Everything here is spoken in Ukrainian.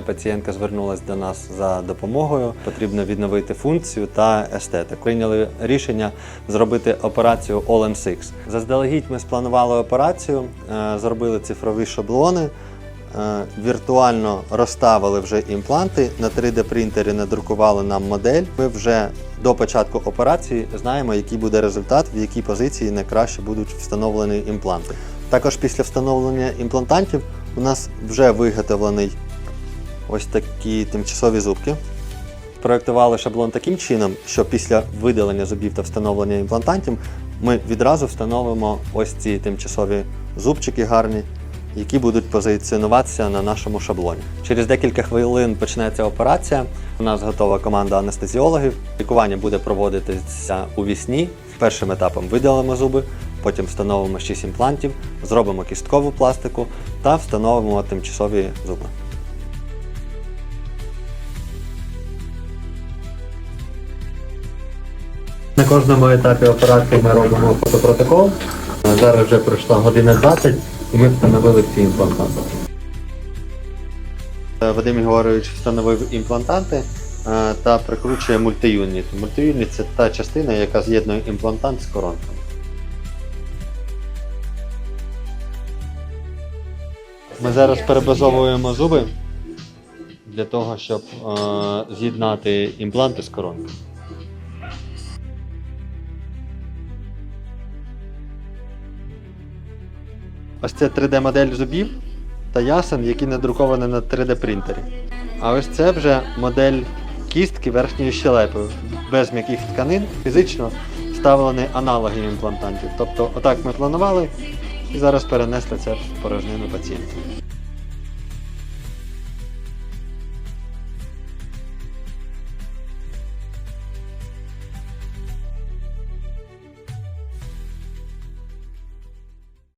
Пацієнтка звернулася до нас за допомогою. Потрібно відновити функцію та естетику. Прийняли рішення зробити операцію All M6. Заздалегідь ми спланували операцію, е, зробили цифрові шаблони. Е, Віртуально розставили вже імпланти на 3D принтері, надрукували нам модель. Ми вже до початку операції знаємо, який буде результат, в якій позиції найкраще будуть встановлені імпланти. Також після встановлення імплантантів у нас вже виготовлений ось такі тимчасові зубки. Проєктували шаблон таким чином, що після видалення зубів та встановлення імплантантів ми відразу встановимо ось ці тимчасові зубчики гарні, які будуть позиціонуватися на нашому шаблоні. Через декілька хвилин почнеться операція. У нас готова команда анестезіологів. Лікування буде проводитися у вісні. Першим етапом видалимо зуби, потім встановимо 6 імплантів, зробимо кісткову пластику та встановимо тимчасові зуби. На кожному етапі операції ми робимо фотопротокол. Зараз вже пройшла година 20 і ми встановили ці імплантанти. Вадим Григорович встановив імплантанти е, та прикручує мультиюніт. Мультиюніт це та частина, яка з'єднує імплантант з коронками. Ми зараз перебазовуємо зуби для того, щоб е, з'єднати імпланти з коронками. Ось це 3D-модель зубів та ясен, які надруковані на 3D принтері. А ось це вже модель кістки верхньої щелепи без м'яких тканин, фізично вставлені аналоги імплантантів. Тобто, отак ми планували і зараз перенесли це в порожнину пацієнта.